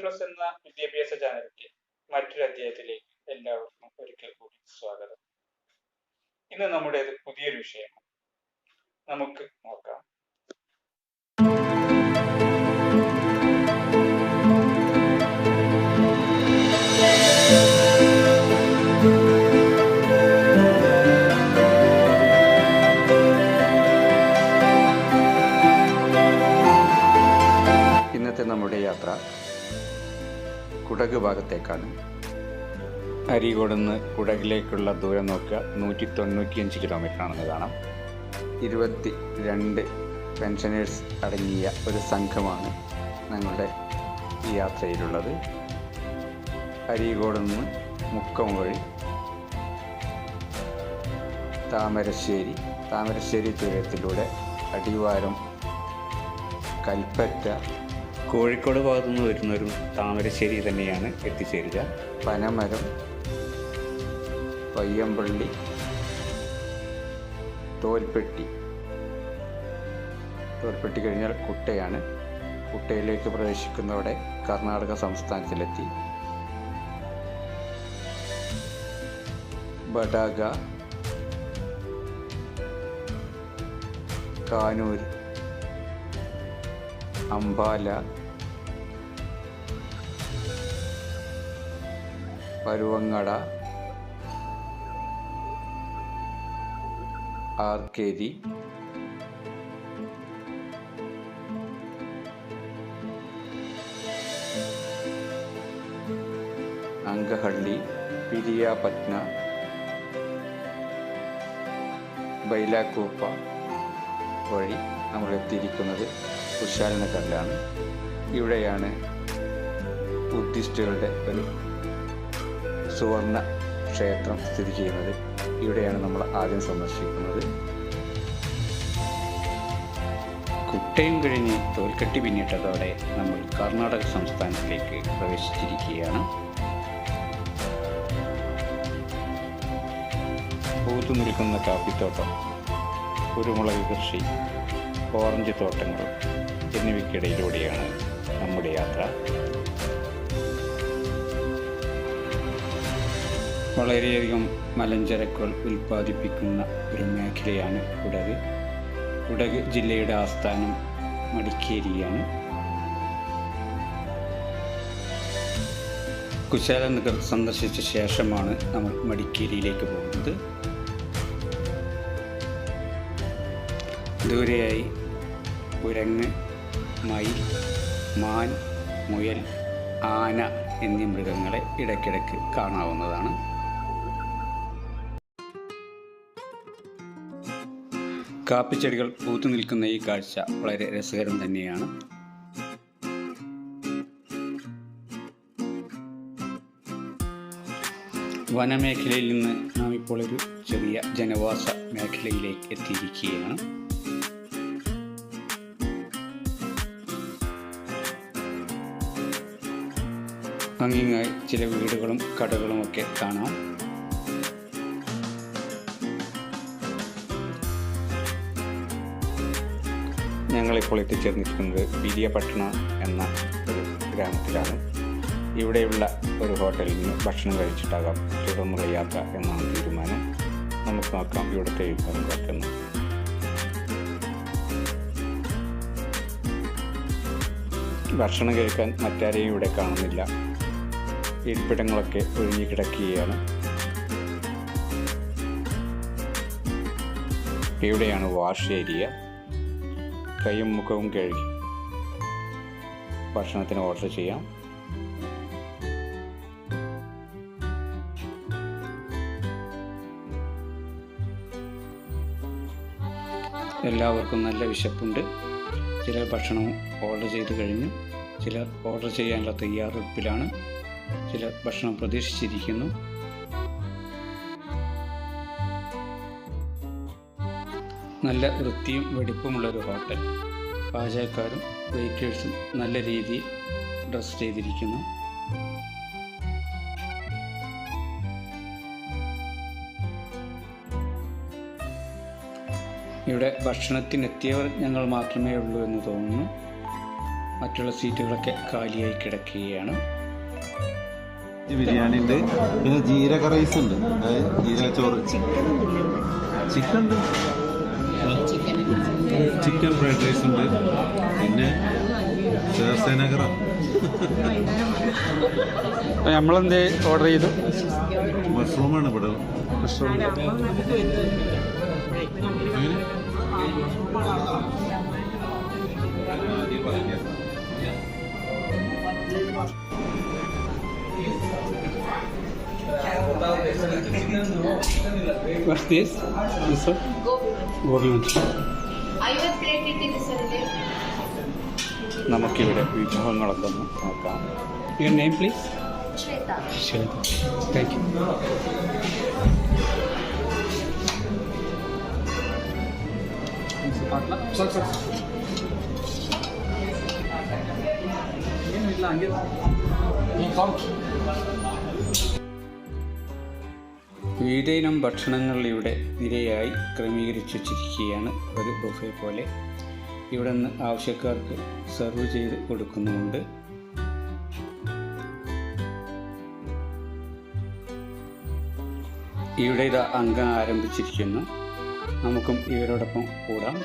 Plus എന്ന വിദ്യാഭ്യാസ ചാനലിന്റെ മറ്റൊരു അധ്യായത്തിലേക്ക് എല്ലാവർക്കും ഒരിക്കൽ കൂടി സ്വാഗതം. ഇന്ന് നമ്മുടെ പുതിയൊരു വിഷയമാണ്. നമുക്ക് നോക്കാം. കുടക് ഭാഗത്തേക്കാണ് അരീകോട് നിന്ന് കുടകിലേക്കുള്ള ദൂരം നോക്കുക. നൂറ്റി തൊണ്ണൂറ്റിയഞ്ച് കിലോമീറ്റർ ആണെന്ന് കാണാം. ഇരുപത്തി രണ്ട് പെൻഷനേഴ്സ് അടങ്ങിയ ഒരു സംഘമാണ് ഞങ്ങളുടെ ഈ യാത്രയിലുള്ളത്. അരീകോട് നിന്ന് മുക്കം വഴി താമരശ്ശേരി താമരശ്ശേരി തീരത്തിലൂടെ അടിവാരം കൽപ്പറ്റ കോഴിക്കോട് ഭാഗത്തു നിന്ന് വരുന്നൊരു താമരശ്ശേരി തന്നെയാണ് എത്തിച്ചേരുക. പനമരം പയ്യമ്പള്ളി തോൽപ്പെട്ടി. തോൽപ്പെട്ടി കഴിഞ്ഞാൽ കുട്ടയാണ്. കുട്ടയിലേക്ക് പ്രവേശിക്കുന്നതോടെ കർണാടക സംസ്ഥാനത്തിലെത്തി. ബഡാഗ കാനൂർ അംബാല പരുവങ്ങട ആർക്കേരി അങ്കഹള്ളി പിരിയാപറ്റ്ന ബൈലാക്കൂപ്പ വഴി നമ്മൾ എത്തിയിരിക്കുന്നത് കുശാൽ നഗറിലാണ് ഇവിടെയാണ് ബുദ്ധിസ്റ്റുകളുടെ ഒരു സുവർണ ക്ഷേത്രം സ്ഥിതി ചെയ്യുന്നത്. ഇവിടെയാണ് നമ്മൾ ആദ്യം സന്ദർശിക്കുന്നത്. കുട്ടയും കഴിഞ്ഞ് തോൽക്കെട്ടി പിന്നിട്ടതോടെ നമ്മൾ കർണാടക സംസ്ഥാനത്തിലേക്ക് പ്രവേശിച്ചിരിക്കുകയാണ്. പൂത്തു നിൽക്കുന്ന കാപ്പിത്തോട്ടം കുരുമുളക് കൃഷി ഓറഞ്ച് തോട്ടങ്ങൾ എന്നിവയ്ക്കിടയിലൂടെയാണ് നമ്മുടെ യാത്ര. വളരെയധികം മലഞ്ചരക്കുകൾ ഉൽപ്പാദിപ്പിക്കുന്ന ഒരു മേഖലയാണ് കുടക് കുടക് ജില്ലയുടെ ആസ്ഥാനം മടിക്കേരിയാണ്. കുശാല നഗർ സന്ദർശിച്ച ശേഷമാണ് നമ്മൾ മടിക്കേരിയിലേക്ക് പോകുന്നത്. ദൂരെയായി കുരങ്ങ് മയിൽ മാൻ മുയൽ ആന എന്നീ മൃഗങ്ങളെ ഇടയ്ക്കിടയ്ക്ക് കാണാവുന്നതാണ്. കാപ്പിച്ചെടികൾ പൂത്തു നിൽക്കുന്ന ഈ കാഴ്ച വളരെ രസകരം തന്നെയാണ്. വനമേഖലയിൽ നിന്ന് നാം ഇപ്പോൾ ഒരു ചെറിയ ജനവാസ മേഖലയിലേക്ക് എത്തിയിരിക്കുകയാണ്. അങ്ങിങ്ങായി ചില വീടുകളും കടകളുമൊക്കെ കാണാം. ഞങ്ങളിപ്പോൾ എത്തിച്ചേർന്നിരിക്കുന്നത് പിരിയപട്ടണ എന്ന ഒരു ഗ്രാമത്തിലാണ്. ഇവിടെയുള്ള ഒരു ഹോട്ടലിൽ നിന്ന് ഭക്ഷണം കഴിച്ചിട്ടാകാം തുടർന്നുള്ള യാത്ര എന്നാണ് തീരുമാനം. നമുക്ക് നോക്കാം ഇവിടുത്തെ വിഭവങ്ങളൊക്കെ ഒന്ന് ഭക്ഷണം കഴിക്കാൻ മറ്റാരെയും ഇവിടെ കാണുന്നില്ല. ഇരിപ്പിടങ്ങളൊക്കെ ഒഴിഞ്ഞു കിടക്കുകയാണ്. ഇവിടെയാണ് വാഷ് ഏരിയ. കൈയും മുഖവും കഴുകി. ഭക്ഷണത്തിന് ഓർഡർ ചെയ്യാം. എല്ലാവർക്കും നല്ല വിശപ്പുണ്ട്. ചിലർ ഭക്ഷണം ഓർഡർ ചെയ്ത് കഴിഞ്ഞു. ചിലർ ഓർഡർ ചെയ്യാനുള്ള തയ്യാറെടുപ്പിലാണ്. ചിലർ ഭക്ഷണം പ്രതീക്ഷിച്ചിരിക്കുന്നു. നല്ല വൃത്തിയും വെടിപ്പുമുള്ള ഒരു ഹോട്ടൽ. പാചകക്കാരും വെയിറ്റേഴ്സും നല്ല രീതിയിൽ ഡ്രസ് ചെയ്തിരിക്കുന്നു. ഇവിടെ ഭക്ഷണത്തിനെത്തിയവർ ഞങ്ങൾ മാത്രമേ ഉള്ളൂ എന്ന് തോന്നുന്നു. മറ്റുള്ള സീറ്റുകളൊക്കെ കാലിയായി കിടക്കുകയാണ്. ബിരിയാണി ഉണ്ട്. പിന്നെ ജീരക റൈസ് ഉണ്ട്. അതായത് ജീരക ചോറ് ചിക്കൻ ഉണ്ട്. ചിക്കൻ ഫ്രൈഡ് റൈസ് ഉണ്ട്. പിന്നെ ശിവസേനകറ നമ്മളെന്ത് ഓർഡർ ചെയ്തു? മഷ്റൂമാണ് ഇവിടെ. എങ്ങനെ? What's this? This one? Gobi manchuri. ಐವತ್ತು ಪ್ಲೇಟ್ ಇಟ್ಟಿದ್ದು ಸರ್ ಇಲ್ಲಿ നമുക്കിവിടെ വിഭവങ്ങളൊക്കെ ഒന്ന് നോക്കാം യുവർ നെയിം പ്ലീസ് ಶ್ವೇತಾ ശരി താങ്ക് യു വിവിധയിനം ഭക്ഷണങ്ങൾ ഇവിടെ നിരയായി ക്രമീകരിച്ചു വച്ചിരിക്കുകയാണ് ഒരു ബുഫെ പോലെ. ഇവിടെ നിന്ന് ആവശ്യക്കാർക്ക് സെർവ് ചെയ്ത് കൊടുക്കുന്നുമുണ്ട്. ഇവിടെ ഇത് അംഗം ആരംഭിച്ചിരിക്കുന്നു. നമുക്കും ഇവരോടൊപ്പം കൂടാം.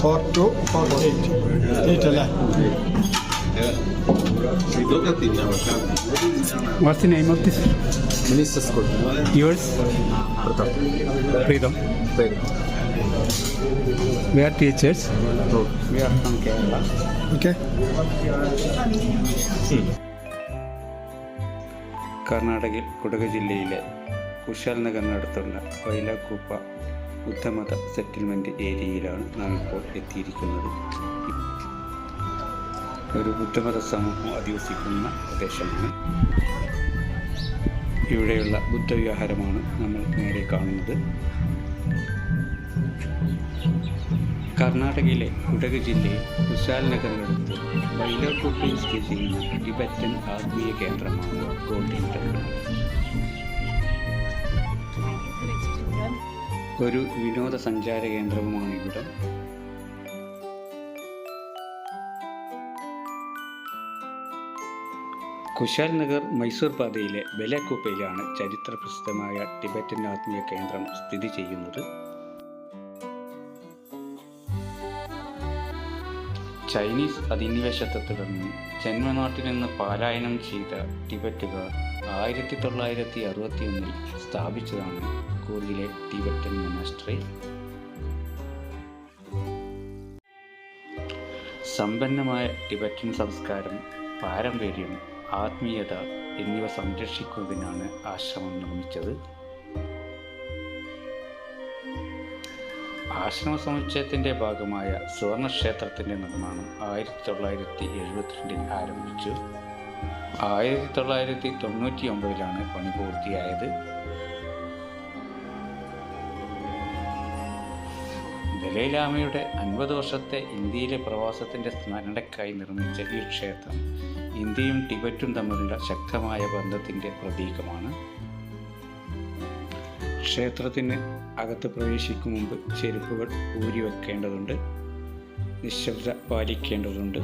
Four two four eight. Eight അല്ലേ? What's the name of this? Name of Yours? Pratap. Yours Pritam we are teachers we are from Kerala okay കർണാടകയിൽ കുടക് ജില്ലയിലെ കുശാൽ നഗറിനടുത്തുള്ള വൈലാക്കൂപ്പ ബുദ്ധമത സെറ്റിൽമെന്റ് ഏരിയയിലാണ് നാം ഇപ്പോൾ എത്തിയിരിക്കുന്നത്. ഒരു ബുദ്ധമത സമൂഹം അധിവസിക്കുന്ന പ്രദേശമാണ്. ഇവിടെയുള്ള ബുദ്ധവിഹാരമാണ് നമ്മൾ നേരെ കാണുന്നത്. കർണാടകയിലെ കുടക് ജില്ലയിൽ കുശാൽ നഗറിനടുത്ത് വൈലാക്കൂപ്പയിൽ സ്ഥിതി ചെയ്യുന്ന ടിബറ്റൻ ആത്മീയ കേന്ദ്രമാണ് ഗോൾഡൻ ഒരു വിനോദസഞ്ചാര കേന്ദ്രവുമാണ് ഇവിടം. കുശാൽ നഗർ മൈസൂർ പാതയിലെ ബലക്കുപ്പയിലാണ് ചരിത്ര പ്രസിദ്ധമായ ടിബറ്റൻ ആത്മീയ കേന്ദ്രം സ്ഥിതി ചെയ്യുന്നത്. ചൈനീസ് അധിനിവേശത്തെ തുടർന്ന് ജന്മനാട്ടിൽ നിന്ന് പാലായനം ചെയ്ത ടിബറ്റുകാർ ആയിരത്തി തൊള്ളായിരത്തി അറുപത്തി ഒന്നിൽ സ്ഥാപിച്ചതാണ് കൂർഗിലെ ടിബറ്റൻ മൊനാസ്ട്രി സമ്പന്നമായ ടിബറ്റൻ സംസ്കാരം പാരമ്പര്യം ആത്മീയത എന്നിവ സംരക്ഷിക്കുന്നതിനാണ് ആശ്രമം നിർമ്മിച്ചത്. ആശ്രമ സമുച്ചയത്തിന്റെ ഭാഗമായ സുവർണക്ഷേത്രത്തിന്റെ നിർമ്മാണം ആയിരത്തി തൊള്ളായിരത്തി എഴുപത്തിരണ്ടിൽ ആരംഭിച്ചു. ആയിരത്തി തൊള്ളായിരത്തി തൊണ്ണൂറ്റി ഒമ്പതിലാണ് പണി പൂർത്തിയായത്. ദലൈലാമയുടെ അൻപത് വർഷത്തെ ഇന്ത്യയിലെ പ്രവാസത്തിന്റെ സ്മരണയ്ക്കായി നിർമ്മിച്ച ഈ ക്ഷേത്രം ഇന്ത്യയും ടിബറ്റും തമ്മിലുള്ള ശക്തമായ ബന്ധത്തിന്റെ പ്രതീകമാണ്. ക്ഷേത്രത്തിന് അകത്ത് പ്രവേശിക്കും മുമ്പ് ചെരുപ്പുകൾ ഊരി വെക്കേണ്ടതുണ്ട്. നിശബ്ദ പാലിക്കേണ്ടതുണ്ട്.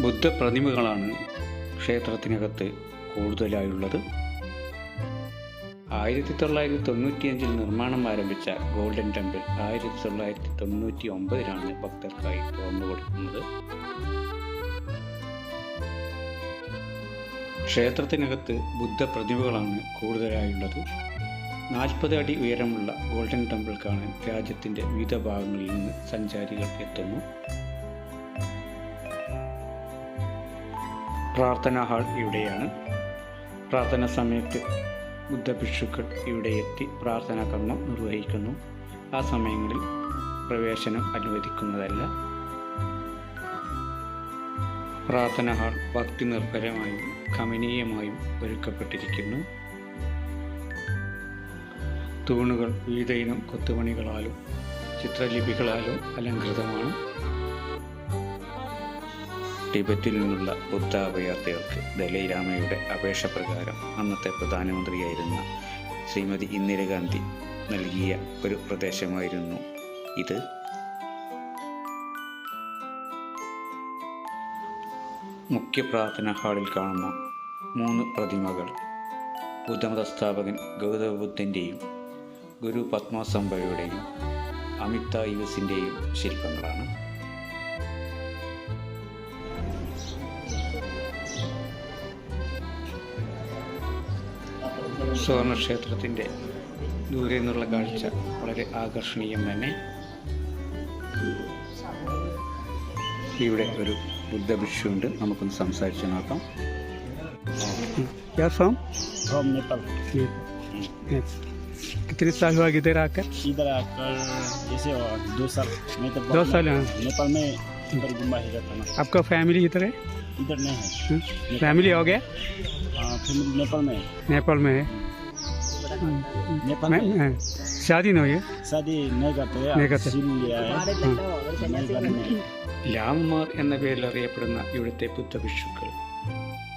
ബുദ്ധപ്രതിമകളാണ് ക്ഷേത്രത്തിനകത്ത് കൂടുതലായുള്ളത്. ആയിരത്തി തൊള്ളായിരത്തി തൊണ്ണൂറ്റിയഞ്ചിൽ നിർമ്മാണം ആരംഭിച്ച ഗോൾഡൻ ടെമ്പിൾ ആയിരത്തി തൊള്ളായിരത്തി തൊണ്ണൂറ്റി ഒമ്പതിലാണ് ഭക്തർക്കായി തുറന്നു കൊടുക്കുന്നത്. ക്ഷേത്രത്തിനകത്ത് ബുദ്ധപ്രതിമകളാണ് കൂടുതലായുള്ളത്. നാൽപ്പത് അടി ഉയരമുള്ള ഗോൾഡൻ ടെമ്പിൾ കാണാൻ രാജ്യത്തിന്റെ വിവിധ ഭാഗങ്ങളിൽ നിന്ന് സഞ്ചാരികൾ എത്തുന്നു. പ്രാർത്ഥനാ ഹാൾ ഇവിടെയാണ്. പ്രാർത്ഥനാ സമയത്ത് ബുദ്ധഭിക്ഷുക്കൾ ഇവിടെ എത്തി പ്രാർത്ഥനാ കർമ്മം നിർവഹിക്കുന്നു. ആ സമയങ്ങളിൽ പ്രവേശനം അനുവദിക്കുന്നതല്ല. പ്രാർത്ഥന ഹാൾ ഭക്തി നിർഭരമായും കമനീയമായും ഒരുക്കപ്പെട്ടിരിക്കുന്നു. തൂണുകൾ വിവിധ ഇനം കൊത്തുപണികളാലും ചിത്രലിപികളാലും അലങ്കൃതമാണ് ടിബറ്റിൽ നിന്നുള്ള ബുദ്ധ അഭയാർത്ഥികൾക്ക് ദലൈലാമയുടെ അപേക്ഷ പ്രകാരം അന്നത്തെ പ്രധാനമന്ത്രിയായിരുന്ന ശ്രീമതി ഇന്ദിരാഗാന്ധി നൽകിയ ഒരു പ്രദേശമായിരുന്നു ഇത്. മുഖ്യ പ്രാർത്ഥനാ ഹാളിൽ കാണുന്ന മൂന്ന് പ്രതിമകൾ ബുദ്ധമത സ്ഥാപകൻ ഗൗതമ ബുദ്ധന്റെയും ഗുരു പത്മാസംഭയുടെയും അമിതാ യുസിന്റെയും ശില്പങ്ങളാണ്. സുവർണക്ഷേത്രത്തിൻ്റെ ദൂരെ നിന്നുള്ള കാഴ്ച വളരെ ആകർഷണീയം തന്നെ ഇവിടെ ഒരു ബുദ്ധഭിക്ഷുണ്ട് നമുക്കൊന്ന് സംസാരിച്ച് നോക്കാം क्या फ्रॉम फ्रॉम नेपाल कितने साल हुआ इधर आकर इधर आकर जैसे हुआ, दो साल मैं तो दो बहुत- साल, हाँ। नेपाल में इधर घुमा ही रहता ना आपका फैमिली इधर है इधर नहीं है फैमिली हो गया हाँ, फैमिली नेपाल में है। नेपाल में है नेपाल मैं- में हाँ, शादी नहीं है शादी नहीं करते हैं नहीं करते। सील लिया है नहीं करने में। ലാമമാർ എന്ന പേരിൽ അറിയപ്പെടുന്ന ഇവിടുത്തെ ബുദ്ധഭിക്ഷുക്കൾ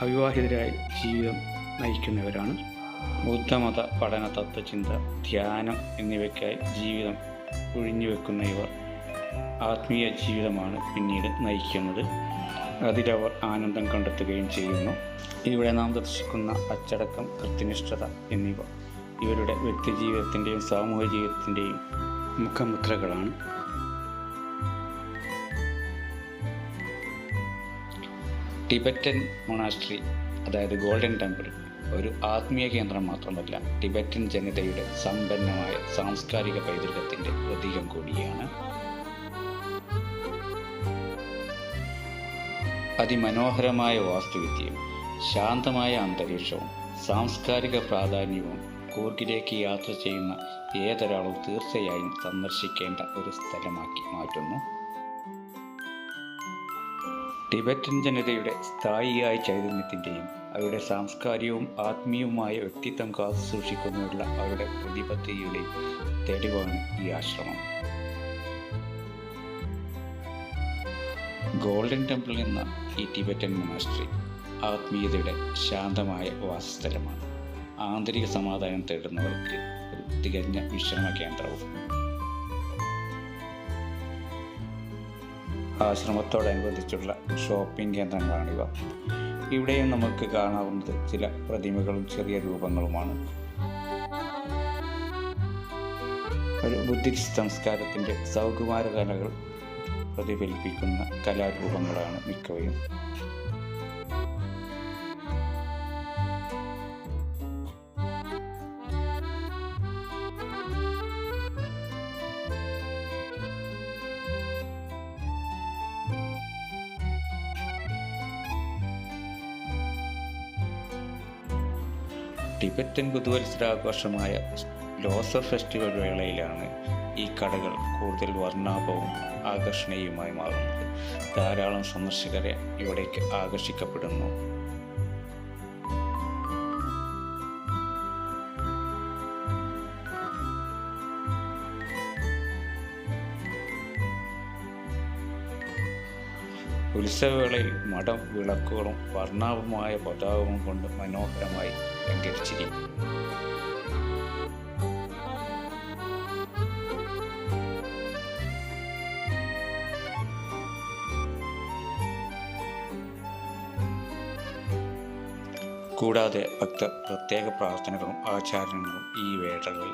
അവിവാഹിതരായി ജീവിതം നയിക്കുന്നവരാണ് ബുദ്ധമത പഠന തത്വചിന്ത ധ്യാനം എന്നിവയ്ക്കായി ജീവിതം ഒഴിഞ്ഞുവെക്കുന്ന ഇവർ ആത്മീയ ജീവിതമാണ് പിന്നീട് നയിക്കുന്നത് അതിലവർ ആനന്ദം കണ്ടെത്തുകയും ചെയ്യുന്നു ഇവിടെ നാം ദർശിക്കുന്ന അച്ചടക്കം കൃത്യനിഷ്ഠത എന്നിവ ഇവരുടെ വ്യക്തിജീവിതത്തിന്റെയും സാമൂഹ്യ ജീവിതത്തിന്റെയും മുഖമുദ്രകളാണ്. ടിബറ്റൻ മൊണാസ്ട്രി അതായത് ഗോൾഡൻ ടെമ്പിൾ ഒരു ആത്മീയ കേന്ദ്രം മാത്രമല്ല ടിബറ്റൻ ജനതയുടെ സമ്പന്നമായ സാംസ്കാരിക പൈതൃകത്തിന്റെ പ്രതീകം കൂടിയാണ്. അതിമനോഹരമായ വാസ്തുവിദ്യയും ശാന്തമായ അന്തരീക്ഷവും സാംസ്കാരിക പ്രാധാന്യവും കൂർഗിലേക്ക് യാത്ര ചെയ്യുന്ന ഏതൊരാളും തീർച്ചയായും സന്ദർശിക്കേണ്ട ഒരു സ്ഥലമാക്കി മാറ്റുന്നു. ടിബറ്റൻ ജനതയുടെ സ്ഥായിയായ ചൈതന്യത്തിന്റെയും അവരുടെ സാംസ്കാരികവും ആത്മീയവുമായ വ്യക്തിത്വം കാത്തു സൂക്ഷിക്കുന്നതിനുള്ള അവരുടെ പ്രതിബദ്ധതയുടെയും തെളിവാണ് ഈ ആശ്രമം. ഗോൾഡൻ ടെമ്പിൾ എന്ന ഈ ടിബറ്റൻ മൊണാസ്ട്രി ആത്മീയതയുടെ ശാന്തമായ വാസസ്ഥലമാണ്. ആന്തരിക സമാധാനം തേടുന്നവർക്ക് ഒരു തികഞ്ഞ വിശ്രമ കേന്ദ്രവും. ആശ്രമത്തോടനുബന്ധിച്ചുള്ള ഷോപ്പിംഗ് കേന്ദ്രങ്ങളാണിവ. ഇവിടെയും നമുക്ക് കാണാവുന്നത് ചില പ്രതിമകളും ചെറിയ രൂപങ്ങളുമാണ്. ഒരു ബുദ്ധിസ്റ്റ് സംസ്കാരത്തിന്റെ സൗകുമാര കലകൾ പ്രതിഫലിപ്പിക്കുന്ന കലാരൂപങ്ങളാണ് മിക്കവയും. ടിബറ്റൻ പുതുവത്സരാഘോഷമായ ലോസർ ഫെസ്റ്റിവൽ വേളയിലാണ് ഈ കടകൾ കൂടുതൽ വർണാഭവും ആകർഷണീയവുമായി മാറുന്നത്. ധാരാളം സന്ദർശകരെ ഇവിടേക്ക് ആകർഷിക്കപ്പെടുന്നു. ഉത്സവവേളയിൽ മഠം വിളക്കുകളും വർണാഭമായ പതാകവും കൊണ്ട് മനോഹരമായി അലങ്കരിച്ചിരിക്കും കൂടാതെ ഭക്തർ പ്രത്യേക പ്രാർത്ഥനകളും ആചാരങ്ങളും ഈ വേളകളിൽ